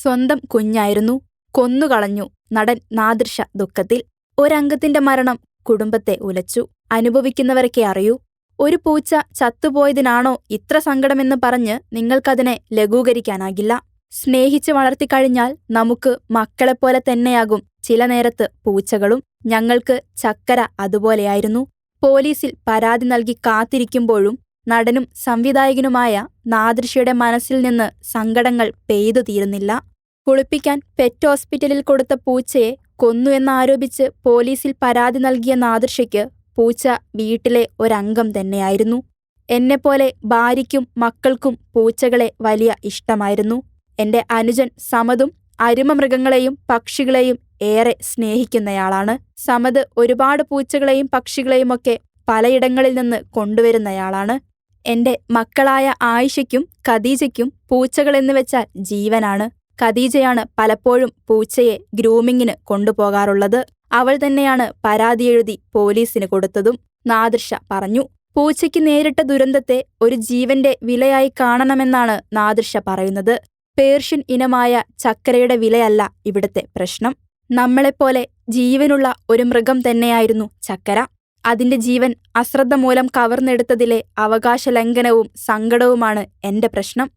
സ്വന്തം കുഞ്ഞായിരുന്നു. കൊന്നുകളഞ്ഞു നടൻ നാദൃശ ദുഃഖത്തിൽ. ഒരംഗത്തിന്റെ മരണം കുടുംബത്തെ ഉലച്ചു. അനുഭവിക്കുന്നവരൊക്കെ അറിയൂ ഒരു പൂച്ച ചത്തുപോയതിനാണോ ഇത്ര സങ്കടമെന്ന് പറഞ്ഞ് നിങ്ങൾക്കതിനെ ലഘൂകരിക്കാനാകില്ല. സ്നേഹിച്ച് വളർത്തിക്കഴിഞ്ഞാൽ നമുക്ക് മക്കളെപ്പോലെ തന്നെയാകും ചില നേരത്ത് പൂച്ചകളും. ഞങ്ങൾക്ക് ചക്കര അതുപോലെയായിരുന്നു. പോലീസിൽ പരാതി നൽകി കാത്തിരിക്കുമ്പോഴും നടനും സംവിധായകനുമായ നാദൃശിയുടെ മനസ്സിൽ നിന്ന് സങ്കടങ്ങൾ പെയ്തു തീരുന്നില്ല. കുളിപ്പിക്കാൻ പെറ്റ് ഹോസ്പിറ്റലിൽ കൊടുത്ത പൂച്ചയെ കൊന്നു എന്നാരോപിച്ച് പോലീസിൽ പരാതി നൽകിയ നാദൃശയ്ക്ക് പൂച്ച വീട്ടിലെ ഒരംഗം തന്നെയായിരുന്നു. എന്നെപ്പോലെ ഭാര്യയ്ക്കും മക്കൾക്കും പൂച്ചകളെ വലിയ ഇഷ്ടമായിരുന്നു. എന്റെ അനുജൻ സമതും അരുമമൃഗങ്ങളെയും പക്ഷികളെയും ഏറെ സ്നേഹിക്കുന്നയാളാണ്. സമത് ഒരുപാട് പൂച്ചകളെയും പക്ഷികളെയുമൊക്കെ പലയിടങ്ങളിൽ നിന്ന് കൊണ്ടുവരുന്നയാളാണ്. എന്റെ മക്കളായ ആയിഷയ്ക്കും ഖദീജയ്ക്കും പൂച്ചകളെന്ന് വെച്ചാൽ ജീവനാണ്. ഖദീജയാണ് പലപ്പോഴും പൂച്ചയെ ഗ്രൂമിങ്ങിന് കൊണ്ടുപോകാറുള്ളത്. അവൾ തന്നെയാണ് പരാതി എഴുതി പോലീസിന് കൊടുത്തതും നാദൃഷ പറഞ്ഞു. പൂച്ചയ്ക്ക് നേരിട്ട ദുരന്തത്തെ ഒരു ജീവന്റെ വിലയായി കാണണമെന്നാണ് നാദൃഷ പറയുന്നത്. പേർഷ്യൻ ഇനമായ ചക്കരയുടെ വിലയല്ല ഇവിടുത്തെ പ്രശ്നം. നമ്മളെപ്പോലെ ജീവനുള്ള ഒരു മൃഗം തന്നെയായിരുന്നു ചക്കര. അതിന്റെ ജീവൻ അശ്രദ്ധ മൂലം കവർന്നെടുത്തതിലെ അവകാശ ലംഘനവും സങ്കടവുമാണ് എന്റെ പ്രശ്നം.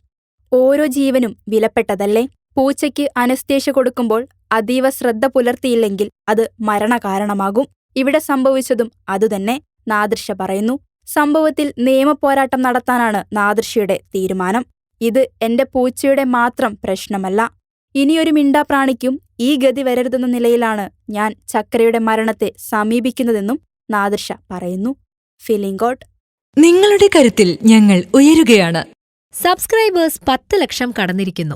ഓരോ ജീവനും വിലപ്പെട്ടതല്ലേ? പൂച്ചയ്ക്ക് അനസ്തേഷ്യ കൊടുക്കുമ്പോൾ അതീവ ശ്രദ്ധ പുലർത്തിയില്ലെങ്കിൽ അത് മരണകാരണമാകും. ഇവിടെ സംഭവിച്ചതും അതുതന്നെ നാദൃശ പറയുന്നു. സംഭവത്തിൽ നിയമപോരാട്ടം നടത്താനാണ് നാദൃശയുടെ തീരുമാനം. ഇത് എന്റെ പൂച്ചയുടെ മാത്രം പ്രശ്നമല്ല. ഇനിയൊരു മിണ്ടാപ്രാണിക്കും ഈ ഗതി വരരുതെന്ന നിലയിലാണ് ഞാൻ ചക്രയുടെ മരണത്തെ സമീപിക്കുന്നതെന്നും നാദൃശ പറയുന്നു. ഫിലിംഗോട്ട് നിങ്ങളുടെ കരുത്തിൽ ഞങ്ങൾ ഉയരുകയാണ്. സബ്സ്ക്രൈബേഴ്സ് പത്ത് ലക്ഷം കടന്നിരിക്കുന്നു.